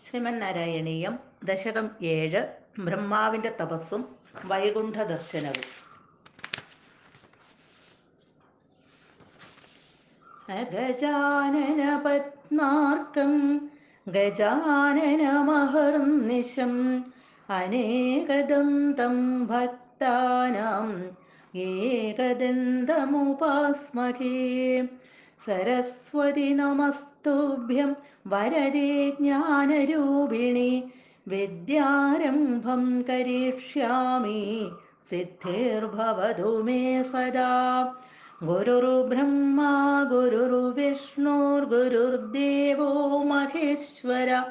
ശ്രീമന്നാരായണീയം ദശകം ഏഴ് ബ്രഹ്മാവിന്റെ തപസ്സും വൈകുണ്ഠ ദർശനവും അഗജാനന പത്മാർക്കം ഗജാനന മഹർനിശം അനേകദന്തം ഭക്താനാം ഏകദന്തമുപാസ്മഹേ. സരസ്വതി നമസ്തുഭ്യം വരദേ ജ്ഞാനരൂപിണി വിദ്യാരംഭം കരിഷ്യാമി സിദ്ധിർഭവതു മേ സദാ. ഗുരുർ ഗുരുർവിഷ്ണുർഗുരുർദേവോ മഹേശ്വര.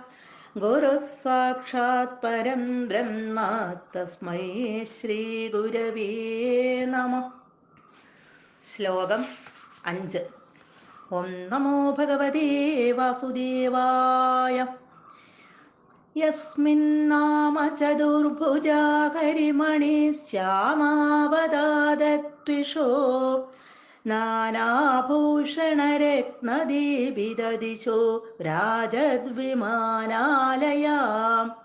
ഗുരുഃ സാക്ഷാത് പരം ബ്രഹ്മ തസ്മൈ ശ്രീ ഗുരവേ നമ. ശ്ലോകം അഞ്ച്. ഓം നമോ ഭഗവതേ വാസുദേവായ. യസ്മിന്നാമ ചതുർഭുജാ കരിമണി ശ്യാമാവതാദത്വിഷോ. നാനാഭൂഷണരത്നദീപിതദിശോ രാജദ്വിമാനാലയാം.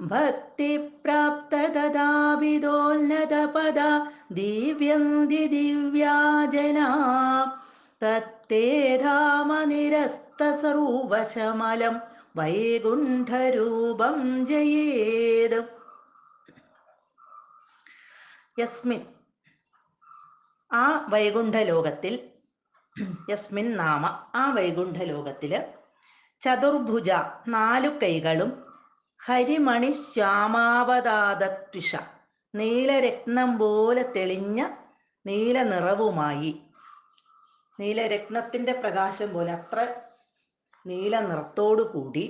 ഭക്തിപ്രാപ്തദാവിദോന്നതപദ ദിവ്യന്തി ദിവ്യാജനാ. ധാമനിരസ്തസർവശമലം വൈകുണ്ഠരൂപം ജയേത്. യസ്മിൻ. ആ വൈകുണ്ഠലോകത്തിൽ യസ്മിൻ നാമ ആ വൈകുണ്ഠലോകത്തിൽ ചതുർഭുജ നാലു കൈകളും ഹരിമണി ശ്യാമാവതാതത്വിഷ നീലരത്നം പോലെ തെളിഞ്ഞ നീല നിറവുമായി നീലരത്നത്തിന്റെ പ്രകാശം പോലെ അത്ര നീല നിറത്തോടു കൂടി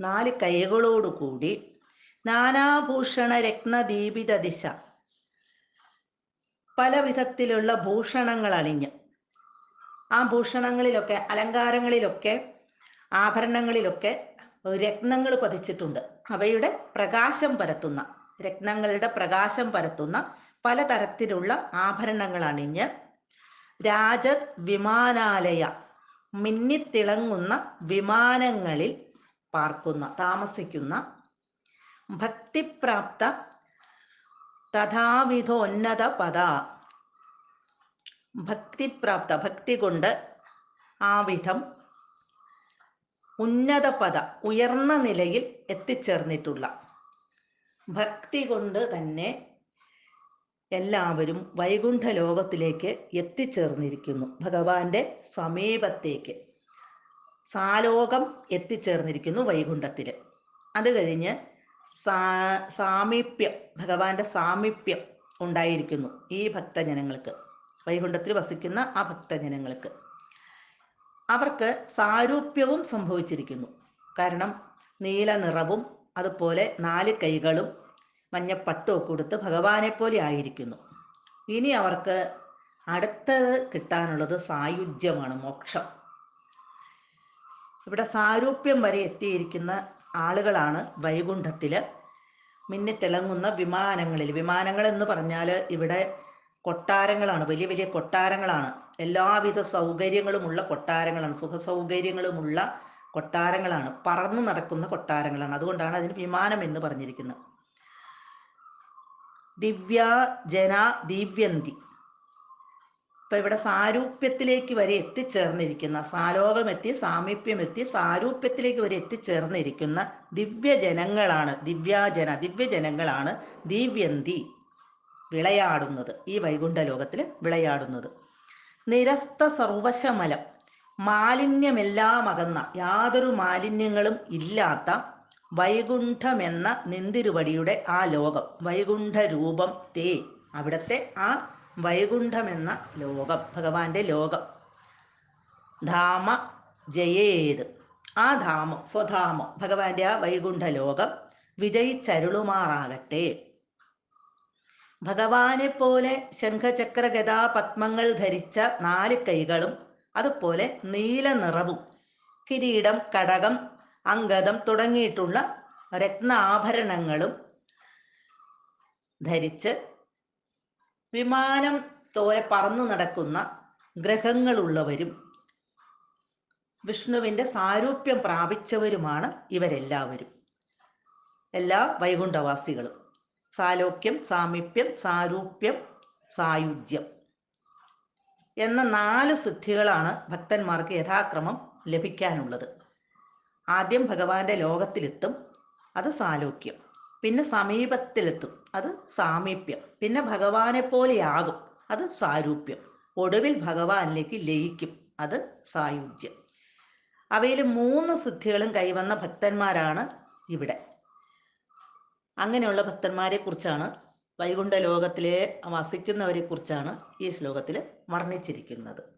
നാല് കൈകളോടു കൂടി നാനാഭൂഷണ രത്നദീപിത ദിശ. പല വിധത്തിലുള്ള ഭൂഷണങ്ങൾ അണിഞ്ഞ്. ആ ഭൂഷണങ്ങളിലൊക്കെ അലങ്കാരങ്ങളിലൊക്കെ ആഭരണങ്ങളിലൊക്കെ രത്നങ്ങൾ പതിച്ചിട്ടുണ്ട്. അവയുടെ പ്രകാശം പരത്തുന്ന രത്നങ്ങളുടെ പ്രകാശം പരത്തുന്ന പലതരത്തിലുള്ള ആഭരണങ്ങൾ അണിഞ്ഞ് രാജത് വിമാനാലയ. മിന്നിത്തിളങ്ങുന്ന വിമാനങ്ങളിൽ പാർക്കുന്ന താമസിക്കുന്ന ഭക്തിപ്രാപ്ത തഥാവിധോന്നത പദ. ഭക്തിപ്രാപ്ത ഭക്തി കൊണ്ട് ആ വിധം ഉന്നത പദ ഉയർന്ന നിലയിൽ എത്തിച്ചേർന്നിട്ടുള്ള. ഭക്തി കൊണ്ട് തന്നെ എല്ലാവരും വൈകുണ്ഠ ലോകത്തിലേക്ക് എത്തിച്ചേർന്നിരിക്കുന്നു. ഭഗവാന്റെ സമീപത്തേക്ക്. സാലോകം എത്തിച്ചേർന്നിരിക്കുന്നു വൈകുണ്ഠത്തിൽ അത് കഴിഞ്ഞ് സാ സാമീപ്യം ഭഗവാന്റെ സാമീപ്യം ഉണ്ടായിരിക്കുന്നു ഈ ഭക്തജനങ്ങൾക്ക്. വൈകുണ്ഠത്തിൽ വസിക്കുന്ന ആ ഭക്തജനങ്ങൾക്ക്. അവർക്ക് സാരൂപ്യവും സംഭവിച്ചിരിക്കുന്നു. കാരണം നീല നിറവും അതുപോലെ നാല് കൈകളും മഞ്ഞപ്പട്ടും കൊടുത്ത് ഭഗവാനെ പോലെ ആയിരിക്കുന്നു. ഇനി അവർക്ക് അടുത്തത് കിട്ടാനുള്ളത് സായുജ്യമാണ് മോക്ഷം. ഇവിടെ സാരൂപ്യം വരെ എത്തിയിരിക്കുന്ന ആളുകളാണ് വൈകുണ്ഠത്തിൽ മിന്നിത്തിളങ്ങുന്ന വിമാനങ്ങളിൽ. വിമാനങ്ങൾ എന്ന് പറഞ്ഞാൽ ഇവിടെ കൊട്ടാരങ്ങളാണ് വലിയ വലിയ കൊട്ടാരങ്ങളാണ്. എല്ലാവിധ സൗകര്യങ്ങളുമുള്ള കൊട്ടാരങ്ങളാണ് സുഖ സൗകര്യങ്ങളുമുള്ള കൊട്ടാരങ്ങളാണ് പറന്നു നടക്കുന്ന കൊട്ടാരങ്ങളാണ്. അതുകൊണ്ടാണ് അതിന് വിമാനം എന്ന് പറഞ്ഞിരിക്കുന്നത്. ദിവ്യ ജന ദിവ്യന്തി. ഇപ്പൊ ഇവിടെ സാരൂപ്യത്തിലേക്ക് വരെ എത്തിച്ചേർന്നിരിക്കുന്ന സാലോകമെത്തി സാമീപ്യമെത്തി സാരൂപ്യത്തിലേക്ക് വരെ എത്തിച്ചേർന്നിരിക്കുന്ന ദിവ്യജനങ്ങളാണ് ദിവ്യാജന ദിവ്യജനങ്ങളാണ് ദിവ്യന്തി വിളയാടുന്നത് ഈ വൈകുണ്ഠ ലോകത്തിൽ വിളയാടുന്നത്. നിരസ്ത സർവശമലം മാലിന്യമെല്ലാം അകന്ന യാതൊരു മാലിന്യങ്ങളും ഇല്ലാത്ത വൈകുണ്ഠമെന്ന നിന്തിരുവടിയുടെ ആ ലോകം. വൈകുണ്ഠ രൂപം തേ. അവിടത്തെ ആ വൈകുണ്ഠമെന്ന ലോകം. ഭഗവാന്റെ ലോകം. ധാമ ജയേത്. ആ ധാമം സ്വധാമം ഭഗവാന്റെ ആ വൈകുണ്ഠ ലോകം വിജയിച്ചരുളുമാറാകട്ടെ. ഭഗവാനെ പോലെ ശംഖചക്ര ഗതാ പത്മങ്ങൾ ധരിച്ച നാല് കൈകളും അതുപോലെ നീല നിറവും കിരീടം കടകം അങ്കദം തുടങ്ങിയിട്ടുള്ള രത്നാഭരണങ്ങളും ധരിച്ച് വിമാനം തോരെ പറന്നു നടക്കുന്ന ഗ്രഹങ്ങളുള്ളവരും വിഷ്ണുവിന്റെ സാരൂപ്യം പ്രാപിച്ചവരുമാണ് ഇവരെല്ലാവരും. എല്ലാ വൈകുണ്ഠവാസികളും. സാലോക്യം സാമീപ്യം സാരൂപ്യം സായുജ്യം എന്ന നാല് സിദ്ധികളാണ് ഭക്തന്മാർക്ക് യഥാക്രമം ലഭിക്കാനുള്ളത്. ആദ്യം ഭഗവാന്റെ ലോകത്തിലെത്തും അത് സാലോക്യം. പിന്നെ സമീപത്തിലെത്തും അത് സാമീപ്യം. പിന്നെ ഭഗവാനെ പോലെയാകും അത് സാരൂപ്യം. ഒടുവിൽ ഭഗവാനിലേക്ക് ലയിക്കും അത് സായുജ്യം. അവയിൽ മൂന്ന് സിദ്ധികളും കൈവന്ന ഭക്തന്മാരാണ് ഇവിടെ. അങ്ങനെയുള്ള ഭക്തന്മാരെ കുറിച്ചാണ് വൈകുണ്ഠ ലോകത്തിലെ വസിക്കുന്നവരെ കുറിച്ചാണ് ഈ ശ്ലോകത്തിൽ വർണിച്ചിരിക്കുന്നത്.